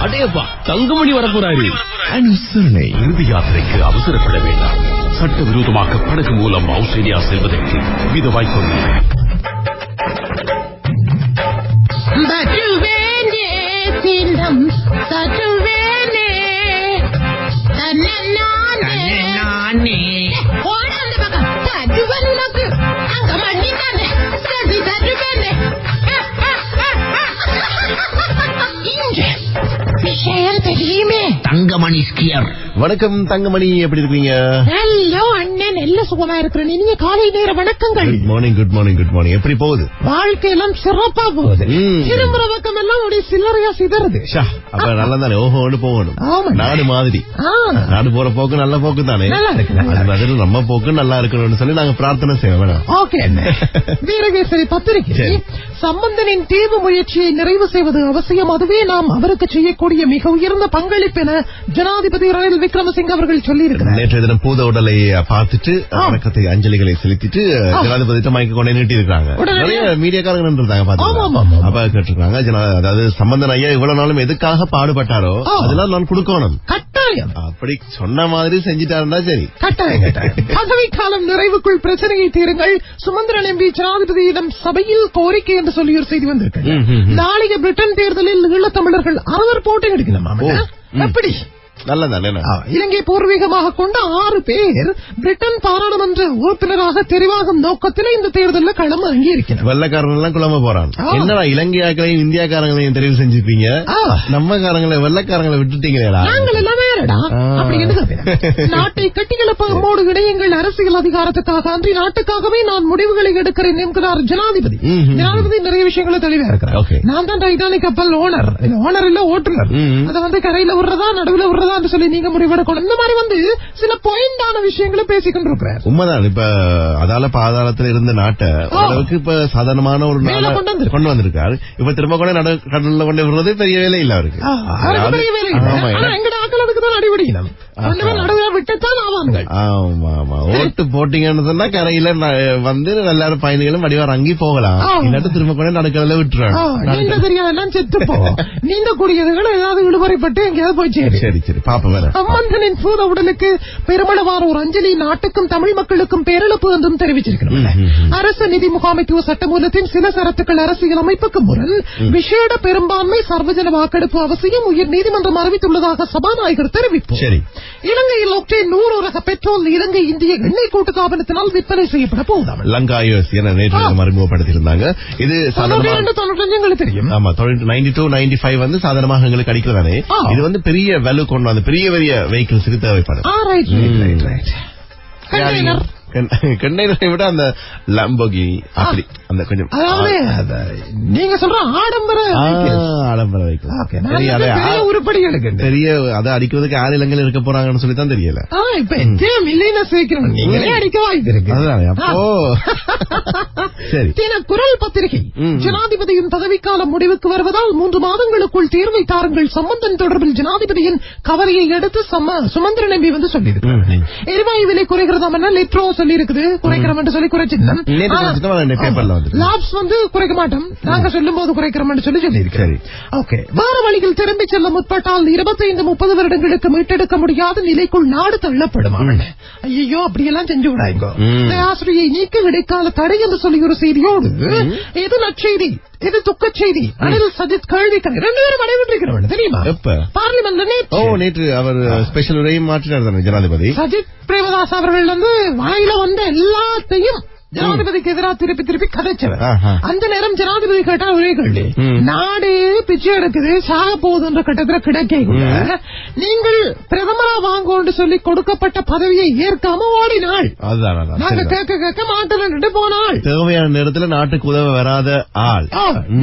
அடேப்பா தங்கமணி வரப்போறாரு. அனுசரணை இறுதி யாத்திரைக்கு அவசரப்பட வேண்டாம். சட்டவிரோதமாக படகு மூலம் ஆஸ்திரேலியா செல்வதற்கு வித வாய்ப்புள்ளது பட்டுவேனே வணக்கம் தங்கமணி எப்படி இருக்கீங்க? ஹலோ நல்ல சுகமா இருக்கிறேன் இனிய காலை நேர வணக்கங்கள். Good morning good morning good morning எப்படி போகுது? வாழ்க்கையெல்லாம் சிறப்பா போகுது. திரும்புற பக்கம் எல்லாம் அப்படியே சில்லறையா சிதறுது. அப்ப நல்லா தானே ஓஹோன்னு போகணும். நாடு மாதிரி. நாடு போற போக்கு நல்ல போக்கு தானே அது மாதிரி நம்ம போக்கு நல்லா இருக்கணும்னு சொல்லி நாங்க பிரார்த்தனை செய்வோம் ஓகே. வீரகேசரி பத்திரிகை. சம்பந்தனின் தீவு முயற்சியை நிறைவு செய்வது அவசியம். அதுவே நாம் அவருக்கு செய்யக்கூடிய மிக உயர்ந்த பங்களிப்பு என ஜனாதிபதி ரணில் விக்ரமசிங்க அவர்கள் சொல்லியிருக்கிறார். நேற்றைய தினம் பூத உடலை பார்த்துட்டு வணக்கத்தை அஞ்சலிகளை செலுத்திட்டு ஜனாதிபதி மைக்க கொண்டே நீட்டி இருக்காங்க நிறைய மீடியாக்காரங்க. அப்ப கேட்டிருக்காங்க ஜனா- அதாவது சம்பந்தன் ஐயா இவ்வளவு நாளும் எதுக்காக பாடுபட்டாரோ. அதெல்லாம் நான் கொடுக்கணும். கட்டாயம். அப்படி சொன்ன மாதிரி செஞ்சுட்டாருந்தா சரி. கட்டாயம் கட்டாயம். பதவிக்காலம் நிறைவுக்குள் பிரச்சனையை தீருங்கள். சுமந்திரன் எம்பி ஜனாதிபதியிடம் சபையில் கோரிக்கை என்று சொல்லி ஒரு செய்தி வந்திருக்கு. நாளைய பிரிட்டன் தேர்தலில் ஈழத்தமிழர்கள் அறுவர் போட்டி எடுக்கணுமா. எப்படி? நல்லதானே? இலங்கை பூர்வீகமாக கொண்ட ஆறு பேர் பிரிட்டன் பாராளுமன்ற உறுப்பினராக தெரிவாகும் நோக்கத்தில் இந்த தேர்தலில் களம் இறங்கியிருக்கிறார். வெள்ளக்காரங்க எல்லாம் குழம்ப போறான். என்னடா இலங்கையாக்களையும் இந்தியாக்காரங்களையும் தெரிவு. நம்ம காரங்களை வெள்ளக்காரங்களை விட்டுட்டீங்களா நாங்கள் எல்லாம் அப்படி என்று நாட்டை கட்டியெழுப்ப நம்மோடு இணையங்கள் அரசியல் அதிகாரத்துக்காக. அன்றி நாட்டுக்காகவே நான் முடிவுகளை எடுக்கிறேன் என்கிறார் ஜனாதிபதி. ஜனாதிபதி நிறைய விஷயங்களை தெளிவா. இருக்கிறார். நான் தான் டைட்டானிக் கப்பல் ஓனர். ஓனர் இல்ல ஓட்டுநர். அதை வந்து கரையில விடுறதா நடுவுல விடுறதான்னு சொல்லி நீங்க முடிவெடுக்கணும். இந்த மாதிரி வந்து சில பாயிண்டான விஷயங்களை பேசிக் கொண்டிருக்கிறார் உண்மைதான். இப்ப அதால பாதாளத்துல இருந்த நாட்டை ஓரளவுக்கு இப்ப சாதாரணமான ஒரு கொண்டு வந்திருக்கு. கொண்டு வந்திருக்காரு. இப்ப திரும்ப கூட நடு கடல்ல கொண்டு விடுறது பெரிய வேலை இல்ல அவருக்கு. பெரிய வேலை. ஆமா, எங்கட ஆக்கள் அதுக்கு தான் அடிபடிக்கணும் ஒண்ணுமே நடுவே விட்டுத்தான் ஆவானுங்கள் ஆமா ஆமா ஓட்டு போட்டீங்கன்னு சொன்னா கரையில ந- வந்து எல்லாரும் பயணிகளும் வடிவா ரங்கி போகலாம். ஆ. இல்லாட்டி திரும்ப கூட நடுக்கடல ஆ, விட்டுறாங்க நீந்த தெரியாதெல்லாம் செத்து போ. நீந்த கூடியதுகள் ஏதாவது விடுமுறைப்பட்டு எங்கேயாவது போய் சேரு. சரி சரி. பாப்ப வேற சம்பந்தனின் பூத உடலுக்கு பெருமளவான ஒரு அஞ்சலி நாட்டுக்கும் தமிழ் மக்களுக்கும் பேரிழப்பு என்றும் தெரிவிச்சிருக்கிறோம் ம், ம், ம். அரசு நிதி முகாமைத்துவ சட்டமூலத்தின் சில சரத்துக்கள் அரசியல் அமைப்புக்கு முரண். விசேட பெரும்பான்மை சர்வஜன வாக்கெடுப்பு அவசியம். உயர் நீதிமன்றம் அறிவித்துள்ளதாக சபாநாயகர் தெரிவிப்பு சரி. இலங்கையில் ஒக்டேன் நூறு ரக பெட்ரோல் இலங்கை இந்திய எண்ணெய் கூட்டு தாபனத்தினால் விற்பனை செய்யப்பட போகுதாம் லங்கா யூஎஸ் என நேற்று. அறிமுகப்படுத்தியிருந்தாங்க. இது தொண்ணூற்றி சாதாரணமா ரெண்டு தொண்ணூற்றி எங்களுக்கு தெரியும். ஆமா நைன்டி டூ நைன்டி ஃபைவ் வந்து சாதாரணமாக எங்களுக்கு அடிக்கிறதானே ஆ. இது வந்து பெரிய வேல்யூ கொண்டு வந்து பெரிய பெரிய வெஹிக்கிள்ஸுக்கு தேவைப்படும். கண்டெய்னரை விட அந்த லம்போகி அப்படி. அந்த கொஞ்சம் நீங்க சொல்ற ஆடம்பர. ஆடம்பர Okay, நான் பெரிய அதை- அடிக்கிறதுக்கு யார் இலங்கையில் இருக்க போறாங்கன்னு சொல்லி தான் தெரியல. இப்ப சேர்க்கிறோம். நீங்களே அடிக்க வாய்ப்பு இருக்கு. அதுதான் அப்போ. சரி. குரல் பத்திரிகை. ஜனாதிபதியின் பதவிக்காலம் முடிவுக்கு வருவதால் மூன்று மாதங்களுக்குள் தீர்வை தாருங்கள். சம்பந்தன் தொடர்பில் ஜனாதிபதியின் கவலையை எடுத்து சுமந்திரன் எம்பி வந்து ம். எரிவாயு விலை குறைகிறதாம் லிட்ரோ சொல்லி இருக்குது குறைக்கிறோம் என்று சொல்லி குறைச்சிருந்தோம். லாப்ஸ் வந்து குறைக்க மாட்டோம். நாங்க சொல்லும் போது குறைக்கிறோம் என்று சொல்லி சொல்லி சரி. ஓகே. வேற வழியில் திரும்பி செல்ல முற்பட்டால் இருபத்தைந்து முப்பது வருடங்களுக்கு மீட்டெடுக்க முடியாத நிலைக்குள் நாடு தள்ளப்படும்? ஐயோ அப்படியெல்லாம் செஞ்சு விடாங்க. ஆசிரியை நீக்க இடைக்கால தடை என்று சொல்லி ஒரு செய்தியோடு எது நற்செய்தி? இது துக்கச் செய்தி அனில் சஜித் கேள்விக்கண் ரெண்டு பேரும் அடைவிட்டிருக்கிறவன் தெரியுமா? எப்ப? பார்லிமெண்ட்ல ஓ நேற்று நேற்று அவர் ஸ்பெஷல் உரையும் மாற்றினார் தானே ஜனாதிபதி? சஜித் பிரேமதாஸ் அவர்கள் வந்து வாயில வந்த எல்லாத்தையும் ஜனாதிபதிக்கு எதிராக திருப்பி திருப்பி கதைச்சவர். அந்த நேரம் ஜனாதிபதி கேட்டா ஒரே கேள்வி. நாடு பிச்சை எடுக்குது சாக போகுதுன்ற கட்டத்துல கிடைக்க நீங்கள் பிரதமரா வாங்கோன்னு சொல்லி கொடுக்கப்பட்ட பதவியை ஏற்காம ஓடினாள். நாங்க. கேட்க கேட்க மாட்டேன் போனாள். தேவையான நேரத்துல நாட்டுக்கு உதவ வராத ஆள்.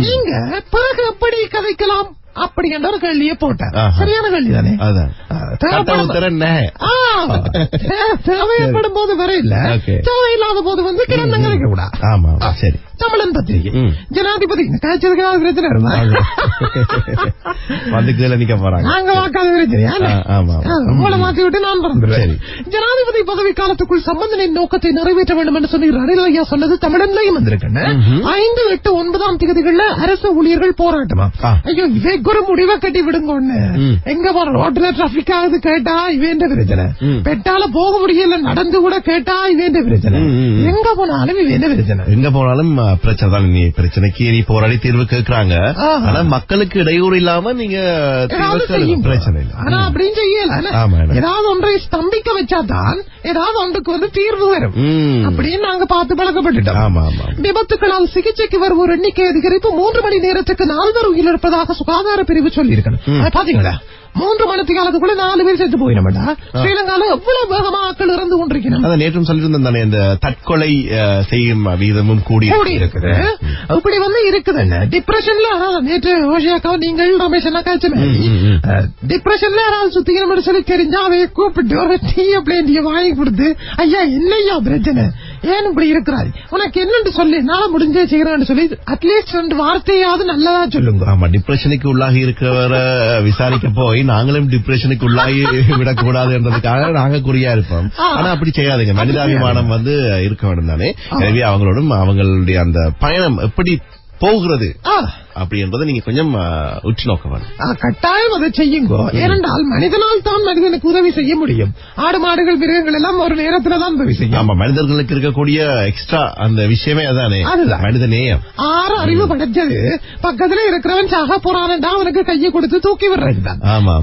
நீங்க பிறகு எப்படி கதைக்கலாம்? அப்படி என்ற ஒரு கேள்வியை போட்டார். சரியான கேள்வி தானே தேவைப்படும் போது வர இல்ல. தேவையில்லாத போது வந்து கிடந்தங்க கூடாது ஆமா, சரி. தமிழன் பத்திரிகை. ஜனாதிபதி காய்ச்சதுக்கு ஏதாவது பிரச்சனை இருந்தா வந்து கீழே நிக்க போறாங்க நாங்க வாக்காத பிரச்சனையா ஆ, ஆமா, ஆமா. உங்களை மாத்தி விட்டு நான் பறந்துடுவேன் சரி. ஜனாதிபதி பதவி காலத்துக்குள் சம்பந்தனின் நோக்கத்தை நிறைவேற்ற வேண்டும் என்று சொல்லி ரணில் ஐயா சொன்னது தமிழன்லயும் வந்திருக்குன்னு ஐந்து எட்டு ஒன்பதாம் தேதிகள்ல அரசு ஊழியர்கள் போராட்டமா. ஐயோ இவைக்கு ஒரு முடிவை கட்டி விடுங்கன்னு ம். எங்க போற ரோட்ல டிராபிக் ஆகுது கேட்டா இவேண்ட பிரச்சனை. பெட்டால போக முடியல நடந்து கூட கேட்டா இவேண்ட பிரச்சனை. எங்க போனாலும் இவேண்ட பிரச்சனை எங்க போனாலும் பிரச்சனை தான் நீ பிரச்சனைக்கு நீ போராடி தீர்வு கேட்கறாங்க. ஆனா மக்களுக்கு இடையூறு இல்லாம நீங்க பிரச்சனை இல்ல. ஆனா அப்படின்னு செய்யல. ஏதாவது ஒன்றை ஸ்தம்பிக்க வச்சாதான் ஏதாவது ஒன்றுக்கு வந்து தீர்வு வரும். அப்படின்னு நாங்க பார்த்து பழக்கப்பட்டுட்டோம். விபத்துக்களால் சிகிச்சைக்கு வருவோர் எண்ணிக்கை அதிகரிப்பு மூன்று மணி நேரத்துக்கு நால்வர் உயிரிழப்பதாக சுகாதார பிரிவு சொல்லியிருக்கணும். பாத்தீங்களா? மூன்று மணி காலத்துக்குள்ள நாலு பேர் செத்து போயிடமாட்டா ஸ்ரீலங்கால எவ்வளவு வேகமா ஆட்கள் இறந்து கொண்டிருக்கணும் அதான் நேற்றும் சொல்லியிருந்தேன் தானே இந்த தற்கொலை செய்யும் வீதமும் கூடி கூடி இருக்குது. அப்படி வந்து இருக்குதுன்னு டிப்ரெஷன்ல நேற்று ஓஷியாக்கா நீங்கள் ரமேஷ் அண்ணா காய்ச்சல். ம், ம். டிப்ரெஷன்ல யாராவது சுத்திக்கணும் சொல்லி தெரிஞ்சா அவைய கூப்பிட்டு ஒரு டீய பிளேண்டிய வாங்கி கொடுத்து ஐயா என்னய்யா பிரச்சனை? ஏன் இப்படி இருக்கிறாரு உனக்கு என்னன்னு சொல்லி நான் முடிஞ்சே செய்யறேன்னு சொல்லி அட்லீஸ்ட் ரெண்டு வார்த்தையாவது நல்லதா சொல்லுங்க. ஆமா டிப்ரெஷனுக்கு உள்ளாகி இருக்கிறவரை விசாரிக்க போய் நாங்களும் டிப்ரெஷனுக்கு உள்ளாகி விடக்கூடாதுன்றதுக்காக நாங்க குறியா இருப்போம். ஆனா அப்படி செய்யாதுங்க. மனிதாபிமானம் வந்து இருக்க வேண்டும் தானே எனவே அவங்களோடும் அவங்களுடைய அந்த பயணம் எப்படி போகிறது? ஆ, அப்படி என்பதை நீங்க கொஞ்சம் உற்று நோக்க வேணும் கட்டாயம் அதை செய்யுங்கோ. ஏனென்றால் மனிதனால் தான் மனிதனுக்கு உதவி செய்ய முடியும். ஆடு மாடுகள் மிருகங்கள் எல்லாம் ஒரு நேரத்துல தான் உதவி செய்யும். ஆமா மனிதர்களுக்கு இருக்கக்கூடிய எக்ஸ்ட்ரா அந்த விஷயமே அதானே. அதுதான். மனித நேயம். ஆறு அறிவு படைச்சது பக்கத்துல இருக்கிறவன் சாக போறானடா அவனுக்கு கையை கொடுத்து தூக்கி விடுறதுதான். ஆமா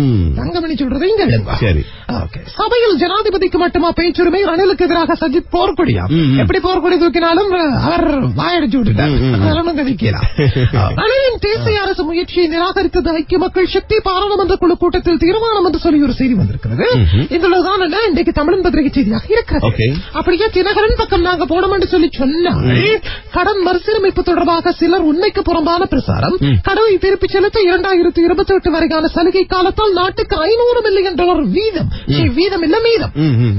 ம். தங்கமணி சொல்றதை இங்க. சரி. ஓகே. சபையில் ஜனாதிபதிக்கு மட்டுமா பேச்சுரிமை ரணிலுக்கு எதிராக சஜித் போர்க்கொடியா. எப்படி போர்க்கொடி தூக்கினாலும் அவர் வாயடிச்சு விட்டுட்டார். கதிக்கலாம் ரணிலின் தேசிய அரசு முயற்சியை நிராகரித்தது ஐக்கிய மக்கள் சக்தி பாராளுமன்ற குழு கூட்டத்தில் தீர்மானம் என்று சொல்லி ஒரு செய்தி வந்திருக்கிறது. இதுலதான் இன்றைக்கு தமிழன் பத்திரிகை செய்தியாக இருக்கிறது. அப்படியே தினகரன் பக்கம் நாங்க போனோம் என்று சொல்லி சொன்னால் கடன் மறுசீரமைப்பு தொடர்பாக சிலர் உண்மைக்கு புறம்பான பிரசாரம் கடனை திருப்பிச் செலுத்த இரண்டாயிரத்தி இருபத்தி எட்டு வரைக்கான சலுகை காலத்தால் நாட்டுக்கு ஐநூறு மில்லியன் டாலர் வீதம். வீதம் இல்ல மீதம்.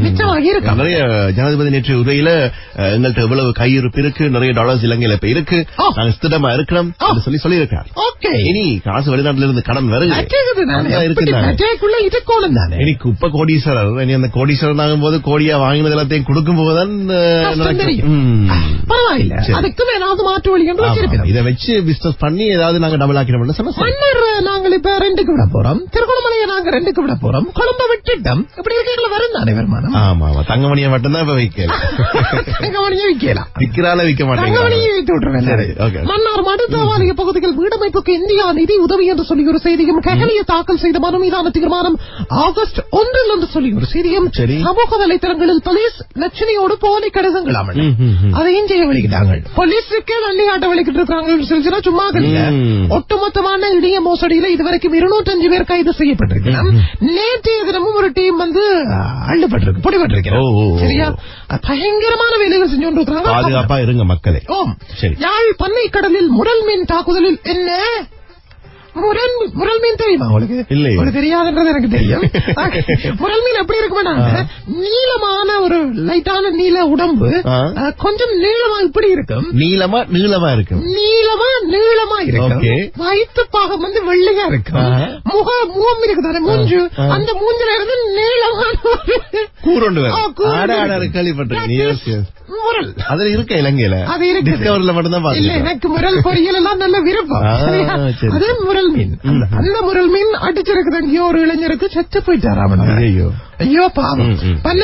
மிச்சமாகி இருக்கு. நிறைய ஜனாதிபதி நேற்று உரையில அஹ், எங்கள்ட்ட எவ்வளவு கையிருப்பு இருக்கு நிறைய டாலர்ஸ் இலங்கையில இப்ப இருக்கு. நாங்க ஸ்திரமா இருக்கிறோம். என்று சொல்லி சொல்லியிருக்கார் ஓகே. இனி காசு வெளிநாட்டுல இருந்து கடன் இருக்கணும் தானே? இனி குப்பை கோடீஸ்வரர். இனி அந்த கோடீஸ்வரர் ஆகும் போது கோடியா வாங்கினது எல்லாத்தையும் கொடுக்கும் போதுதான். பரவாயில்ல. அதுக்கும் ஏதாவது மாற்று வழி இதை வச்சு பிசினஸ் பண்ணி ஏதாவது நாங்க டபுள் ஆக்கிடணும் நாங்கள் இப்ப ரெண்டுக்கு விட போறோம். திருகோணமலையை நாங்க ரெண்டுக்கு விட போறோம். கொழும்ப விட்டுட்டோம். இப்படி இருக்கைகளை வரும் தானே வருமானம்? ஆமா ஆமா. தங்கமணியை மட்டும்தான் இப்ப வைக்கல. விற்கலாம். விக்கிறால விக்க வைத்து விட்டுருவேன். மன்னார் பகுதியில் வீடமைப்புக்கு இந்தியா நிதி உதவி என்று சொல்லி ஒரு செய்தியும் ககலிய தாக்கல் செய்த மனு மீதான தீர்மானம் ஆகஸ்ட் ஒன்றில் என்று சொல்லி ஒரு செய்தியும். சமூக வலைத்தளங்களில் போலீஸ் லட்சணியோடு போலி கடிதங்களாம். அதையும் செய்ய வெளியிட்டாங்க போலீஸுக்கே காட்ட வெளிக்கிட்டு இருக்காங்க சும்மா. ஒட்டுமொத்தமான இடிய மோசடியில இதுவரைக்கும் இருநூற்றஞ்சு பேர் கைது செய்யப்பட்டிருக்கிறார் நேற்றைய தினமும் ஒரு டீம் வந்து அள்ளப்பட்டிருக்கு ஓ. சரியா? பயங்கரமான வேலைகள் செஞ்சு பாதுகாப்பா இருங்க மக்களே. யாழ் பண்ணை கடலில் முரல் மீன் தாக்குதலில் என்ன? முரல் முரல் மீன் தெரியுமா. உங்களுக்கு இல்லை. உங்களுக்கு தெரியாதுன்றது எனக்கு தெரியும். முரல் மீன் எப்படி இருக்குமா நீளமான ஒரு லைட்டான நீல உடம்பு கொஞ்சம் நீளமா இப்படி இருக்கும். நீளமா நீளமா இருக்கும். நீளமா நீளமா இருக்கும். வயிற்று பாகம் வந்து வெள்ளையா இருக்கும். முக முகம் இருக்குதானே மூஞ்சு. ஆ. அந்த மூஞ்சில இருந்து நீளமான ஒரு கூரோண்டு இருக்கு. கேள்விப்பட்டிருக்கேன். முரல். அதுல இருக்க இலங்கையில? அது இருக்குது. டிஸ்கவர்ல மட்டும்தான் இல்ல எனக்கு முரல் பொரியல் எல்லாம் நல்ல விருப்பம். அதே முரல் மீன். அந்த- முரல் மீன் அடிச்சிருக்குது. எங்கேயோ ஒரு இளைஞருக்கு செத்து போயிட்டாராம். ஐயோ ஐயோ பாவம்.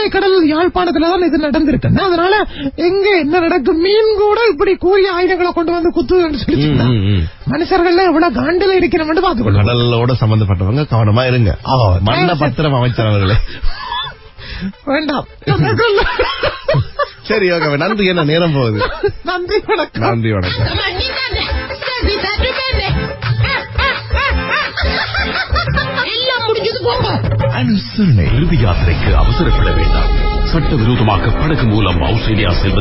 கடல் யாழ்ப்பாணத்துலதான் இது நடந்திருக்கு. அதனால எங்க என்ன நடக்கும் மீன் கூட இப்படி கூறிய ஆயுதங்களை கொண்டு வந்து குத்துதுன்னு சொல்லி. மனுஷர்கள் எவ்வளவு காண்டில இருக்கிறோம்னு பாத்துக்கணும் கடலோட சம்பந்தப்பட்டவங்க கவனமா இருங்க. மன்ன பத்திரம் அமைச்சர் அவர்களே. வேண்டாம். சரி ஓகே நன்றி. என்ன நேரம் போகுது? நன்றி வணக்கம். நன்றி வணக்கம். அனுசரணை இறுதி யாத்திரைக்கு அவசரப்பட வேண்டாம். சட்டவிரோதமாக படகு மூலம் ஆஸ்திரேலியா செல்வது